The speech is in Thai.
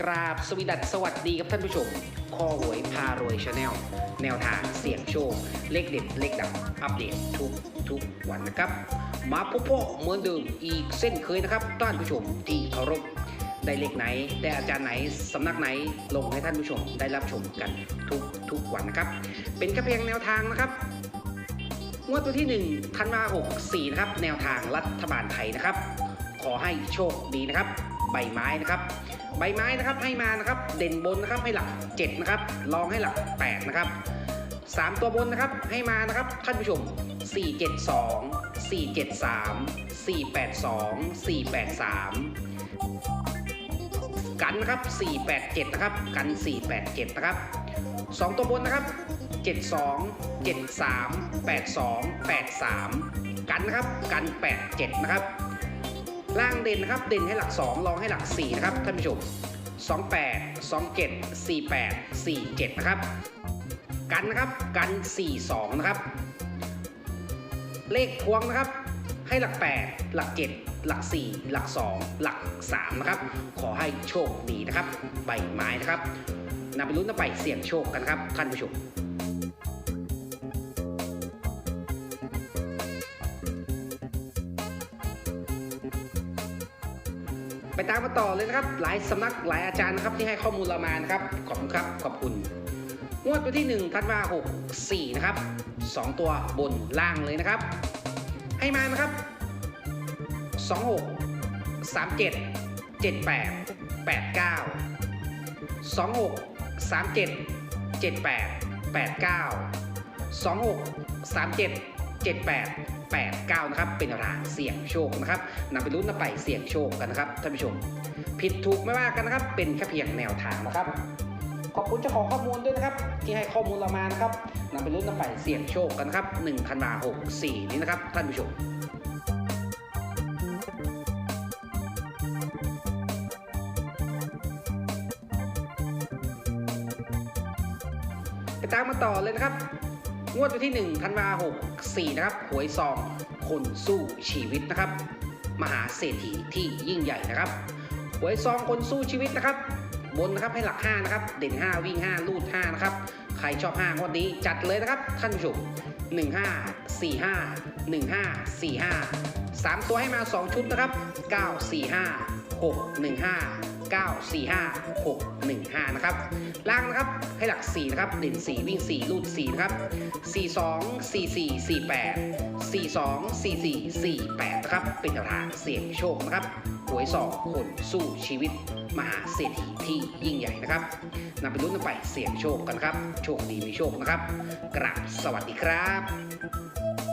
กราบสวีดัสสวัสดีครับท่านผู้ชมคอหวยพารวยชาแนลแนวทางเสี่ยงโชค เลขเด็ดเลขดังอัปเดตทุกทุกวันนะครับ มาพบพ่อเหมือนเดิมอีกเส้นเคยนะครับท่านผู้ชมที่เคารพได้เลขไหน ได้อาจารย์ไหน สำนักไหนลงให้ท่านผู้ชมได้รับชมกันทุกทุกวันนะครับ เป็นแค่เพียงแนวทางนะครับงวดวันที่1ธันวา64นะครับ แนวทางรัฐบาลไทยนะครับ ขอให้โชคดีนะครับ ใบไม้นะครับ ใบไม้นะครับให้มานะครับ เด่นบนนะครับให้หลัก 7 นะครับรองให้หลัก 8 นะครับ 3 ตัวบนนะครับให้มานะครับท่านผู้ชม 472 473 482 483กันนะครับ 487 นะครับ กัน 487 นะครับ 2 ตัวบนนะครับ 72 73 82 83 กันนะครับ กัน 87 นะครับ ล่างเด่นนะครับ เด่นให้หลัก 2 รองให้หลัก 4 นะครับท่านผู้ชม 28 27 48 47 นะครับ กันนะครับ กัน 42 นะครับ เลขพวงนะครับ ให้หลัก 8 หลัก 7 หลัก 4 หลัก 2 หลัก 3 นะครับ ขอให้โชคดีนะครับ ใบไม้นะครับนำไปลุ้นนำไปเสี่ยงโชคกันครับท่านผู้ชม ไปตามมาต่อเลยนะครับ หลายสำนักหลายอาจารย์นะครับที่ให้ข้อมูลเรามานะครับ ขอบคุณครับ ขอบคุณ งวดวันที่ 1 ธันวาคม64นะครับ 2 ตัวบนล่างเลยนะครับ ให้มานะครับ 26 37 78 89 26 37 78 89 26 37 78 89 เป็นรางเสี่ยงโชคนะครับนำไปลุ้นนำไปเสี่ยงโชคกันนะครับท่านผู้ชม ผิดถูกไม่ว่ากันนะครับ เป็นแค่เพียงแนวทางนะครับ ขอบคุณเจ้าของข้อมูลด้วยนะครับ ที่ให้ข้อมูลเรามานะครับนำไปลุ้นนำไปเสี่ยงโชคกันนะครับ1ธันวาคม64นี้นะครับ ท่านผู้ชมไปตามมาต่อเลยนะครับ งวดวันที่ 1 ธันวาคม64นะครับ หวยซอง คนสู้ชีวิตนะครับ มหาเศรษฐีที่ยิ่งใหญ่นะครับ หวยซองคนสู้ชีวิตนะครับ บนนะครับให้หลัก 5 นะครับ เด่น 5 วิ่ง 5 ลูด 5 นะครับ ครชอบ5งวดนี้จัดเลยนะครับท่านผู้ชม15 45 15 45 3 ตัวให้มา 2 ชุดนะครับ 945 615 945 615 นะครับ ล่างนะครับให้หลัก 4 นะครับเด่น4 วิ่ง4ลูด 4 นะครับ 42 44 48 42 44 48 นะครับ เป็นแนวทางเสี่ยงโชคนะครับหวยสองคนสู้ชีวิต มหาเศรษฐีที่ยิ่งใหญ่นะครับนำไปลุ้นไปเสี่ยงโชคกันครับ โชคดีมีโชคนะครับ กราบสวัสดีครับ